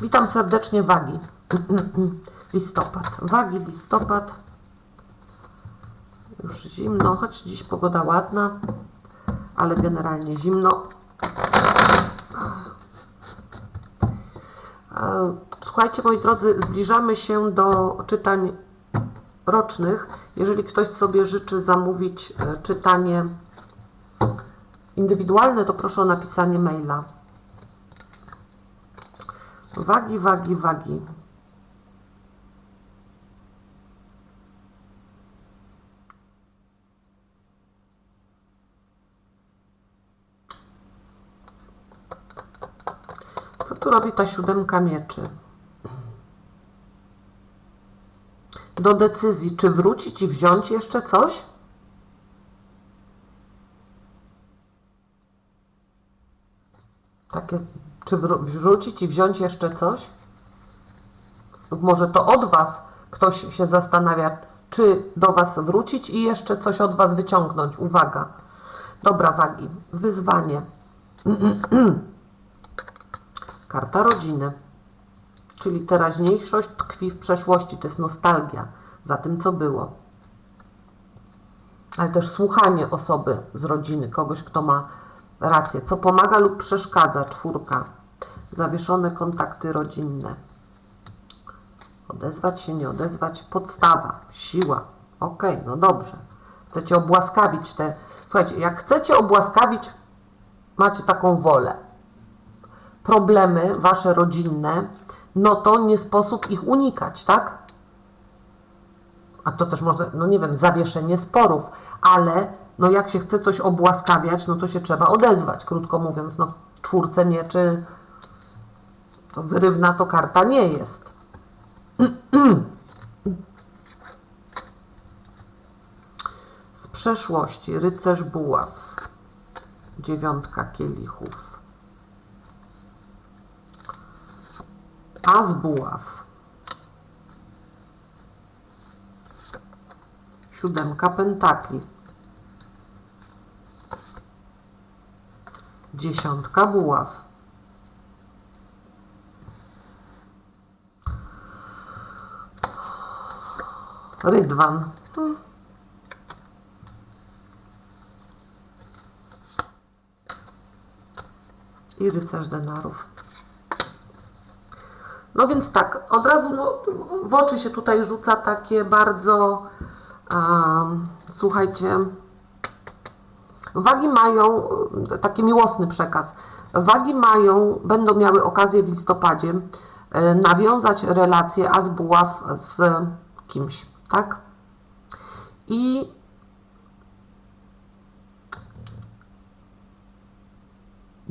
Witam serdecznie wagi. Listopad. Wagi, listopad. Już zimno, choć dziś pogoda ładna, ale generalnie zimno. Słuchajcie, moi drodzy, zbliżamy się do czytań rocznych. Jeżeli ktoś sobie życzy zamówić e, czytanie indywidualne, to proszę o napisanie maila. Wagi, wagi, wagi. Co tu robi ta siódemka mieczy? Do decyzji, czy wrócić i wziąć jeszcze coś? Takie, czy wrzucić i wziąć jeszcze coś? Lub może to od Was ktoś się zastanawia, czy do Was wrócić i jeszcze coś od Was wyciągnąć. Uwaga. Dobra, wagi. Wyzwanie. Karta rodziny. Czyli teraźniejszość tkwi w przeszłości. To jest nostalgia za tym, co było. Ale też słuchanie osoby z rodziny, kogoś, kto ma rację, co pomaga lub przeszkadza. Czwórka. Zawieszone kontakty rodzinne. Odezwać się, nie odezwać. Podstawa, siła. Okej, no dobrze. Chcecie obłaskawić te. Słuchajcie, jak chcecie obłaskawić, macie taką wolę. Problemy wasze rodzinne, no to nie sposób ich unikać, tak? A to też może, no nie wiem, zawieszenie sporów, ale no jak się chce coś obłaskawiać, no to się trzeba odezwać. Krótko mówiąc, no w czwórce mieczy to wyrywna to karta nie jest. Z przeszłości rycerz buław, dziewiątka kielichów, as buław, siódemka pentakli, dziesiątka buław, rydwan, i rycerz denarów. No więc tak, od razu no, w oczy się tutaj rzuca takie bardzo, um, słuchajcie, wagi mają, e, taki miłosny przekaz, wagi mają, będą miały okazję w listopadzie e, nawiązać relację as buław z kimś, tak? I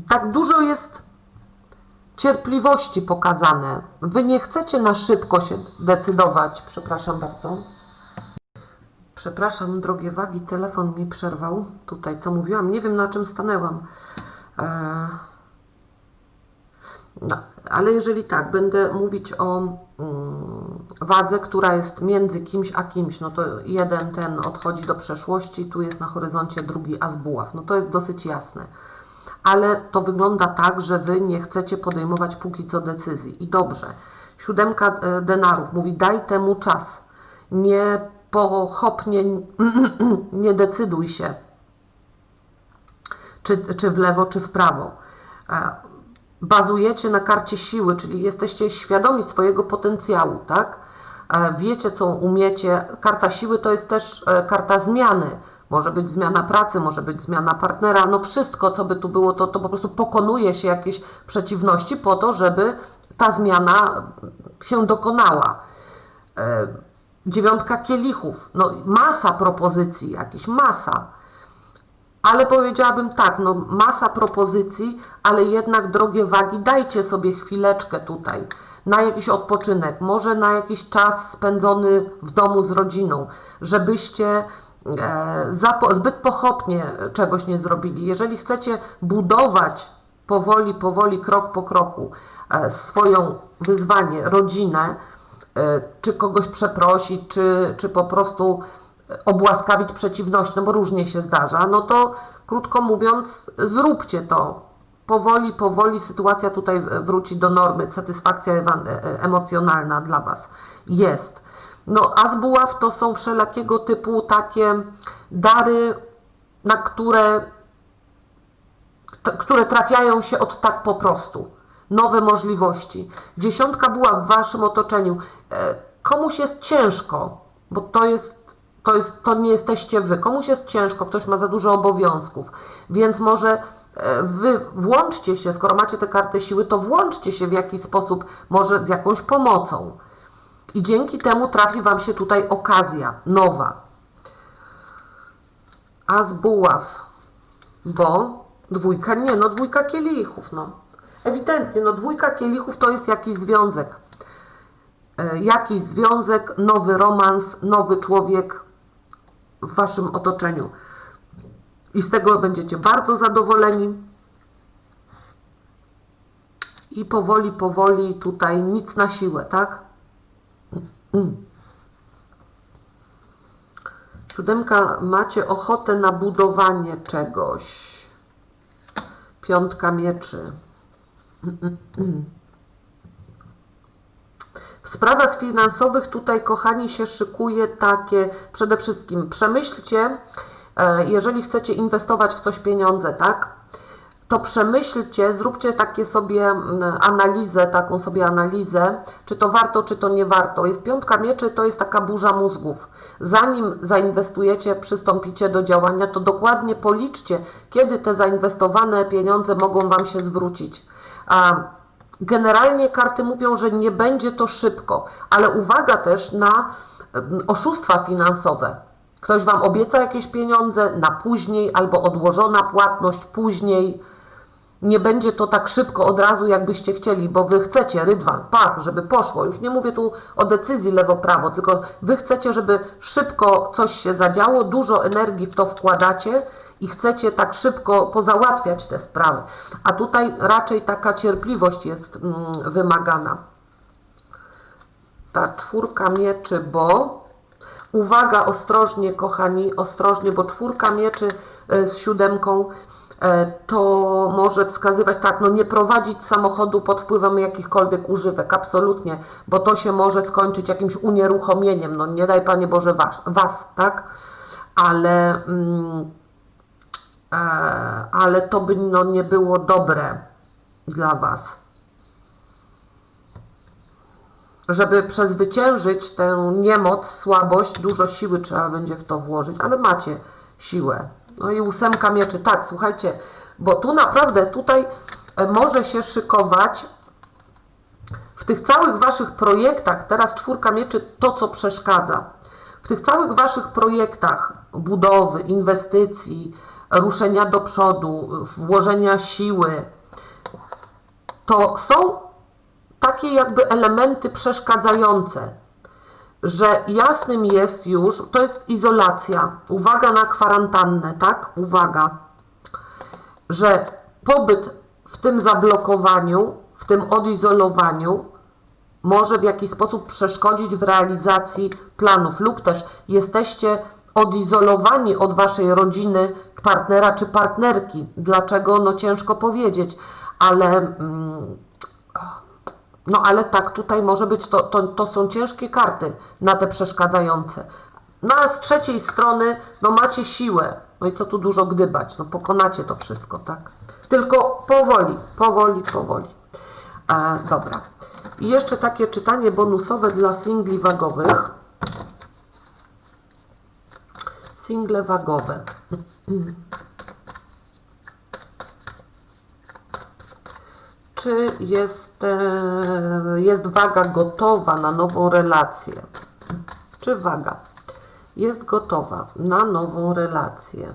tak dużo jest cierpliwości pokazane. Wy nie chcecie na szybko się decydować. Przepraszam bardzo. Przepraszam, drogie wagi, telefon mi przerwał. Tutaj, co mówiłam, nie wiem na czym stanęłam. Eee, no, ale jeżeli tak, będę mówić o wadze, która jest między kimś a kimś, no to jeden ten odchodzi do przeszłości, tu jest na horyzoncie drugi as buław. No to jest dosyć jasne. Ale to wygląda tak, że wy nie chcecie podejmować póki co decyzji. I dobrze. Siódemka e, denarów mówi, daj temu czas. Nie pochopnie, nie decyduj się, czy, czy w lewo, czy w prawo. Bazujecie na karcie siły, czyli jesteście świadomi swojego potencjału, tak? E, Wiecie, co umiecie. Karta siły to jest też e, karta zmiany. Może być zmiana pracy, może być zmiana partnera. No wszystko, co by tu było, to, to po prostu pokonuje się jakieś przeciwności po to, żeby ta zmiana się dokonała. E, Dziewiątka kielichów. No masa propozycji, jakiś masa. Ale powiedziałabym tak, no masa propozycji, ale jednak drogie wagi, dajcie sobie chwileczkę tutaj na jakiś odpoczynek, może na jakiś czas spędzony w domu z rodziną, żebyście e, zbyt pochopnie czegoś nie zrobili. Jeżeli chcecie budować powoli, powoli, krok po kroku e, swoją wyzwanie, rodzinę, e, czy kogoś przeprosić, czy, czy po prostu obłaskawić przeciwność, no bo różnie się zdarza, no to krótko mówiąc, zróbcie to powoli, powoli sytuacja tutaj wróci do normy, satysfakcja e- emocjonalna dla Was jest. No, a z buław to są wszelakiego typu takie dary, na które, które trafiają się od tak po prostu. Nowe możliwości. Dziesiątka była w Waszym otoczeniu. E, Komuś jest ciężko, bo to jest, to jest, to nie jesteście Wy. Komuś jest ciężko, ktoś ma za dużo obowiązków, więc może e, Wy włączcie się, skoro macie te karty siły, to włączcie się w jakiś sposób, może z jakąś pomocą. I dzięki temu trafi Wam się tutaj okazja nowa. A z buław, bo dwójka nie, no dwójka kielichów, no. Ewidentnie, no dwójka kielichów to jest jakiś związek. E, jakiś związek, nowy romans, nowy człowiek w Waszym otoczeniu. I z tego będziecie bardzo zadowoleni. I powoli, powoli tutaj nic na siłę, tak? Siódemka, macie ochotę na budowanie czegoś. Piątka mieczy. W sprawach finansowych tutaj, kochani, się szykuje takie, przede wszystkim przemyślcie, e, jeżeli chcecie inwestować w coś pieniądze, tak? To przemyślcie, zróbcie takie sobie mm, analizę, taką sobie analizę, czy to warto, czy to nie warto. Jest piątka mieczy, to jest taka burza mózgów. Zanim zainwestujecie, przystąpicie do działania, to dokładnie policzcie, kiedy te zainwestowane pieniądze mogą Wam się zwrócić. A Generalnie karty mówią, że nie będzie to szybko, ale uwaga też na oszustwa finansowe. Ktoś Wam obieca jakieś pieniądze na później albo odłożona płatność później. Nie będzie to tak szybko od razu, jakbyście chcieli, bo Wy chcecie, rydwan, pach, żeby poszło. Już nie mówię tu o decyzji lewo-prawo, tylko Wy chcecie, żeby szybko coś się zadziało, dużo energii w to wkładacie i chcecie tak szybko pozałatwiać te sprawy. A tutaj raczej taka cierpliwość jest mm, wymagana. Ta czwórka mieczy, bo uwaga, ostrożnie, kochani, ostrożnie, bo czwórka mieczy e, z siódemką e, to może wskazywać tak, no nie prowadzić samochodu pod wpływem jakichkolwiek używek, absolutnie, bo to się może skończyć jakimś unieruchomieniem, no nie daj Panie Boże was, was tak? Ale mm, ale to by no, nie było dobre dla Was. Żeby przezwyciężyć tę niemoc, słabość, dużo siły trzeba będzie w to włożyć, ale macie siłę. No i ósemka mieczy, tak, słuchajcie, bo tu naprawdę, tutaj e, może się szykować w tych całych Waszych projektach, teraz czwórka mieczy, to co przeszkadza. W tych całych Waszych projektach budowy, inwestycji, ruszenia do przodu, włożenia siły, to są takie jakby elementy przeszkadzające, że jasnym jest już, to jest izolacja. Uwaga na kwarantannę, tak? Uwaga, że pobyt w tym zablokowaniu, w tym odizolowaniu może w jakiś sposób przeszkodzić w realizacji planów, lub też jesteście odizolowani od waszej rodziny, partnera czy partnerki. Dlaczego? No ciężko powiedzieć, ale mm, no ale tak tutaj może być, to, to, to są ciężkie karty na te przeszkadzające. No a z trzeciej strony, no macie siłę. No i co tu dużo gdybać, no pokonacie to wszystko, tak? Tylko powoli, powoli, powoli. E, dobra. I jeszcze takie czytanie bonusowe dla singli wagowych. Single wagowe. Czy jest, e, jest waga gotowa na nową relację? Czy waga jest gotowa na nową relację?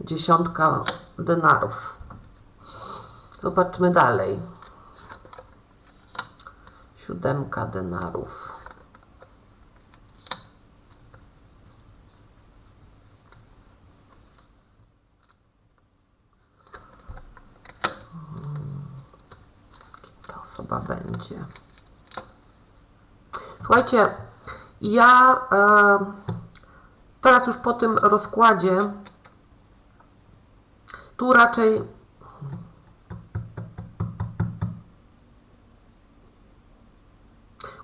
Dziesiątka denarów. Zobaczmy dalej. Siódemka denarów. ta Słuchajcie, ja e, teraz już po tym rozkładzie Tu raczej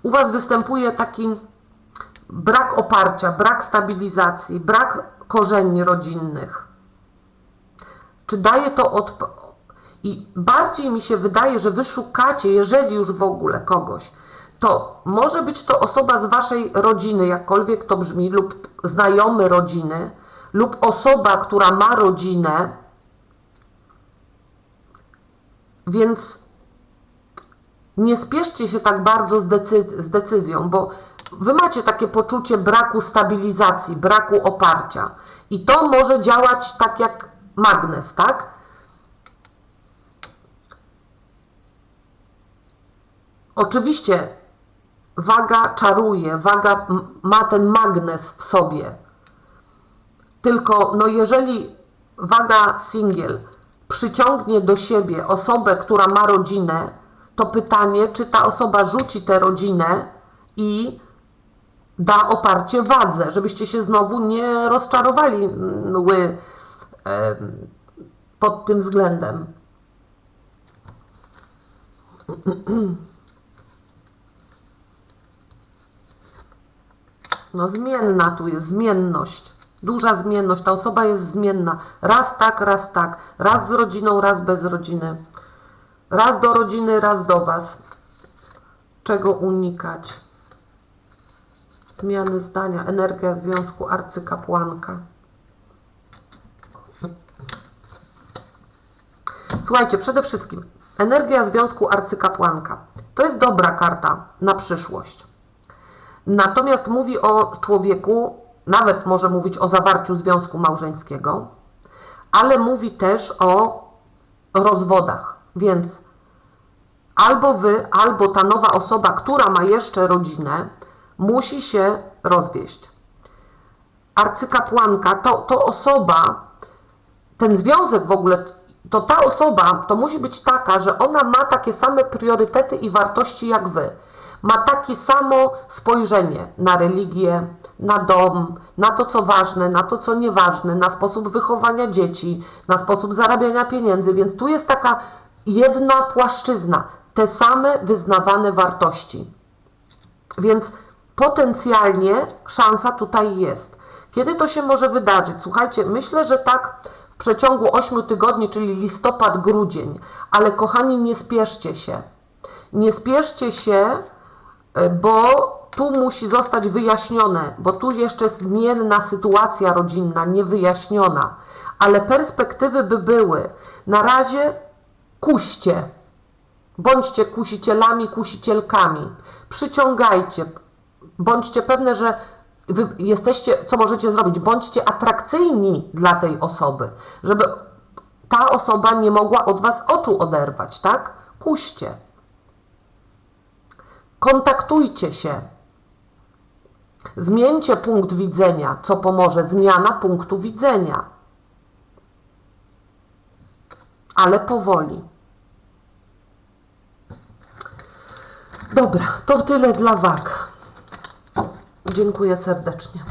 u Was występuje taki brak oparcia, brak stabilizacji, brak korzeni rodzinnych. Czy daje to I bardziej mi się wydaje, że Wy szukacie, jeżeli już w ogóle kogoś, to może być to osoba z Waszej rodziny, jakkolwiek to brzmi, lub znajomy rodziny, lub osoba, która ma rodzinę, więc nie spieszcie się tak bardzo z, z decyzją, bo wy macie takie poczucie braku stabilizacji, braku oparcia. I to może działać tak jak magnes, tak? Oczywiście waga czaruje, waga ma ten magnes w sobie. Tylko, no jeżeli waga singiel przyciągnie do siebie osobę, która ma rodzinę, to pytanie, czy ta osoba rzuci tę rodzinę i da oparcie wadze, żebyście się znowu nie rozczarowali mm, ły, em, pod tym względem. No zmienna tu jest, zmienność. Duża zmienność, ta osoba jest zmienna. Raz tak, raz tak. Raz z rodziną, raz bez rodziny. Raz do rodziny, raz do Was. Czego unikać? Zmiany zdania, energia związku, arcykapłanka. Słuchajcie, przede wszystkim energia związku arcykapłanka. To jest dobra karta na przyszłość. Natomiast mówi o człowieku, nawet może mówić o zawarciu związku małżeńskiego, ale mówi też o rozwodach. Więc albo wy, albo ta nowa osoba, która ma jeszcze rodzinę, musi się rozwieść. Arcykapłanka to, to osoba, ten związek w ogóle, to ta osoba to musi być taka, że ona ma takie same priorytety i wartości jak wy. Ma takie samo spojrzenie na religię, na dom, na to, co ważne, na to, co nieważne, na sposób wychowania dzieci, na sposób zarabiania pieniędzy. Więc tu jest taka jedna płaszczyzna, te same wyznawane wartości. Więc potencjalnie szansa tutaj jest. Kiedy to się może wydarzyć? Słuchajcie, myślę, że tak w przeciągu 8 tygodni, czyli listopad, grudzień. Ale kochani, nie spieszcie się. Nie spieszcie się, bo tu musi zostać wyjaśnione, bo tu jeszcze zmienna sytuacja rodzinna, niewyjaśniona. Ale perspektywy by były. Na razie kuście. Bądźcie kusicielami, kusicielkami. Przyciągajcie. Bądźcie pewne, że jesteście, co możecie zrobić. Bądźcie atrakcyjni dla tej osoby, żeby ta osoba nie mogła od was oczu oderwać, tak? Kuście. Kontaktujcie się. Zmieńcie punkt widzenia, co pomoże. Zmiana punktu widzenia. Ale powoli. Dobra, to tyle dla wag. Dziękuję serdecznie.